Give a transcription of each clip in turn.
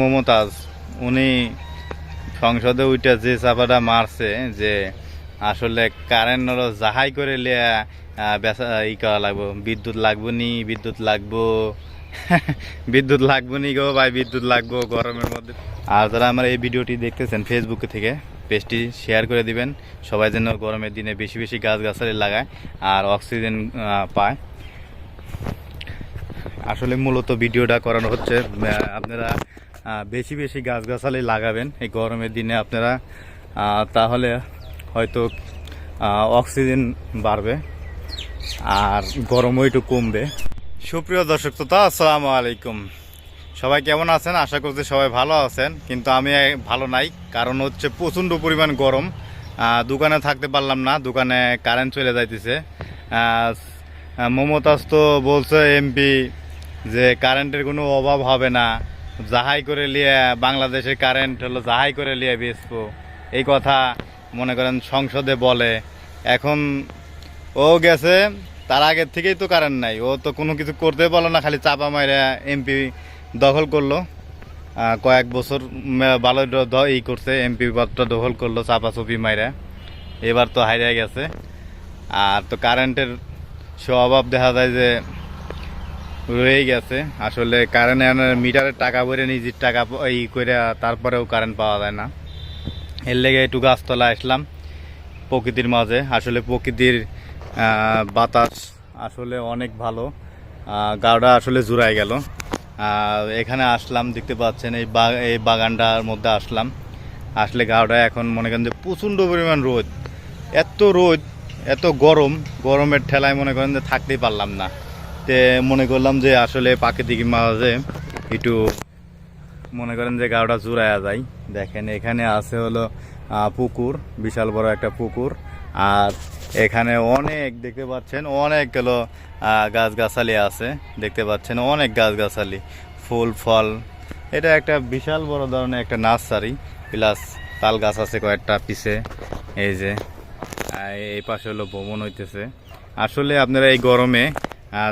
মমতাজ, উনি সংসদে উইটা যে চাপাটা মারছে যে আসলে কারেন্ট যাহাই করে লিয়া বেচা, ই করা লাগবো, বিদ্যুৎ লাগবো নি, বিদ্যুৎ লাগবো বিদ্যুৎ লাগবো নি গো ভাই, বিদ্যুৎ লাগবো গরমের মধ্যে। আর যারা আমার এই ভিডিওটি দেখতেছেন ফেসবুক থেকে, পেজটি শেয়ার করে দিবেন, সবাই যেন গরমের দিনে বেশি বেশি গাছ গাছালি লাগায় আর অক্সিজেন পায়। আসলে মূলত ভিডিওটা করানো হচ্ছে আপনারা বেশি বেশি গাছগাছালি লাগাবেন এই গরমের দিনে আপনারা তাহলে হয়তো অক্সিজেন বাড়বে আর গরমও একটু কমবে। সুপ্রিয় দর্শক শ্রোতা, আসসালামু আলাইকুম। সবাই কেমন আছেন? আশা করছি সবাই ভালো আছেন, কিন্তু আমি ভালো নাই, কারণ হচ্ছে প্রচণ্ড পরিমাণ গরম। দোকানে থাকতে পারলাম না, দোকানে কারেন্ট চলে যাইতেছে। মমতাজ তো বলছে, এমপি, যে কারেন্টের কোনো অভাব হবে না। যাহাই করে লিয়ে বাংলাদেশের কারেন্ট হলো জাহাই করে লিয়ে বেচবো। এই কথা মনে করেন সংসদে বলে। এখন ও গেছে, তার আগের থেকেই তো কারেন্ট নাই। ও তো কোনো কিছু করতে বলো না, খালি চাপা মাইরা এমপি দখল করল। কয়েক বছর ভালো ই করছে এমপি পদটা দখল করল চাপা চুপি মাইরা। এবার তো হারিয়ে গেছে। আর তো কারেন্টের সে অভাব দেখা যায় যে রয়ে গেছে। আসলে কারেন্ট মিটারের টাকা ভরে নিজের টাকা ই করে তারপরেও কারেন্ট পাওয়া যায় না। এর লেগে একটু গাছতলা আসলাম প্রকৃতির মাঝে। আসলে প্রকৃতির বাতাস আসলে অনেক ভালো। গাওটা আসলে জুড়াই গেল। এখানে আসলাম, দেখতে পাচ্ছেন এই এই বাগানটার মধ্যে আসলাম। আসলে গাওটা এখন মনে করেন যে প্রচণ্ড পরিমাণ রোদ। এত রোদ, এত গরম, গরমের ঠেলায় মনে করেন যে থাকতেই পারলাম না। তে মনে করলাম যে আসলে প্রাকৃতিক মাঝে একটু মনে করেন যে গাওটা জুড়ায়া যায়। দেখেন, এখানে আছে হলো পুকুর, বিশাল বড় একটা পুকুর। আর এখানে অনেক দেখতে পাচ্ছেন, অনেক হলো গাছগাছালি আছে। দেখতে পাচ্ছেন, অনেক গাছগাছালি, ফুল, ফল। এটা একটা বিশাল বড় ধরনের একটা নার্সারি, প্লাস তাল গাছ আছে কয়েকটা পিছে। এই যে এই পাশে হলো ভ্রমণ হইতেছে। আসলে আপনারা এই গরমে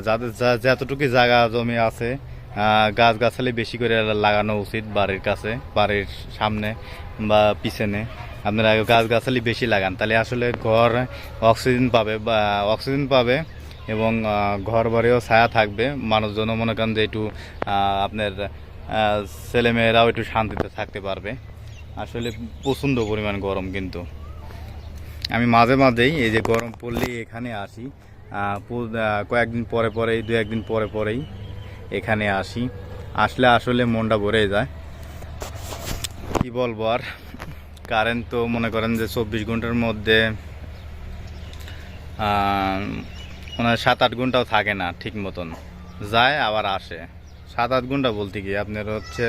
যাদের যতটুকু জায়গা জমি আছে আহ, গাছগাছালি বেশি করে লাগানো উচিত বাড়ির কাছে বাড়ির সামনে বা পিছনে। আপনারা গাছগাছালি বেশি লাগান তাহলে আসলে ঘর অক্সিজেন পাবে বা অক্সিজেন পাবে এবং ঘর বাড়িও ছায়া থাকবে। মানুষজনও মনে করেন যে একটু আপনার ছেলেমেয়েরাও একটু শান্তিতে থাকতে পারবে। আসলে প্রচণ্ড পরিমাণ গরম কিন্তু। আমি মাঝে মাঝেই এই যে গরম পড়লেই এখানে আসি। কয়েকদিন পরে পরেই, দু একদিন পরে পরেই এখানে আসি। আসলে আসলে মনটা ভরে যায়। কি বলব আর? কারেন্ট তো মনে করেন যে চব্বিশ ঘণ্টার মধ্যে হয় সাত আট ঘন্টাও থাকে না ঠিক মতন। যায়, আবার আসে। সাত আট ঘণ্টা বলতে কি? আপনার হচ্ছে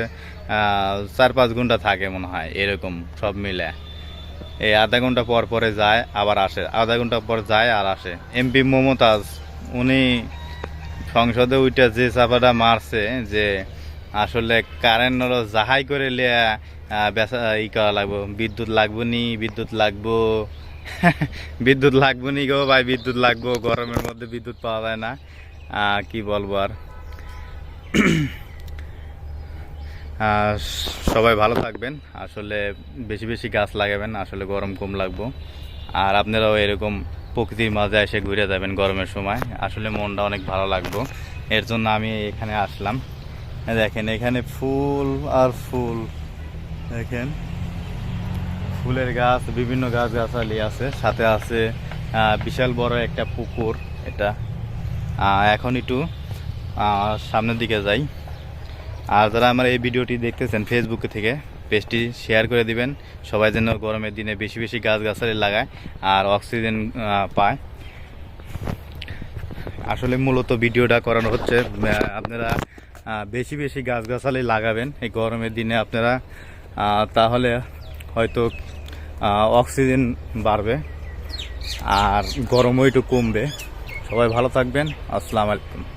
চার পাঁচ ঘণ্টা থাকে মনে হয়, এরকম সব মিলে। এই আধা ঘণ্টা পর পরে যায়, আবার আসে। আধা ঘণ্টা পর যায় আর আসে। এমপি মমতাজ, উনি সংসদে উইটা যে চাপাটা মারছে যে আসলে কারেন্ট হলো যাহাই করে লিয়া বেচা, ই করা লাগবো। বিদ্যুৎ লাগবো নি, বিদ্যুৎ লাগবো। বিদ্যুৎ লাগবো নি গো ভাই, বিদ্যুৎ লাগবো। গরমের মধ্যে বিদ্যুৎ পাওয়া যায় না। কি বলব আর? সবাই ভালো থাকবেন। আসলে বেশি বেশি গাছ লাগাবেন, আসলে গরম কম লাগবো। আর আপনারাও এরকম প্রকৃতির মাঝে এসে ঘুরে যাবেন গরমের সময়। আসলে মনটা অনেক ভালো লাগবো। এর জন্য আমি এখানে আসলাম। দেখেন, এখানে ফুল আর ফুল। দেখেন, ফুলের গাছ, বিভিন্ন গাছ গাছালি আছে। সাথে আছে বিশাল বড় একটা পুকুর এটা। এখন একটু সামনের দিকে যাই। আর যারা আমার এই ভিডিওটি দেখতেছেন ফেসবুক থেকে, পেজটি শেয়ার করে দিবেন। সবাই যেন গরমের দিনে বেশি বেশি গাছ গাছালি লাগায় আর অক্সিজেন পায়। আসলে মূলত ভিডিওটা করানো হচ্ছে আপনারা বেশি বেশি গাছগাছালি লাগাবেন এই গরমের দিনে আপনারা তাহলে হয়তো অক্সিজেন বাড়বে আর গরমও একটু কমবে। সবাই ভালো থাকবেন। আসসালামু আলাইকুম।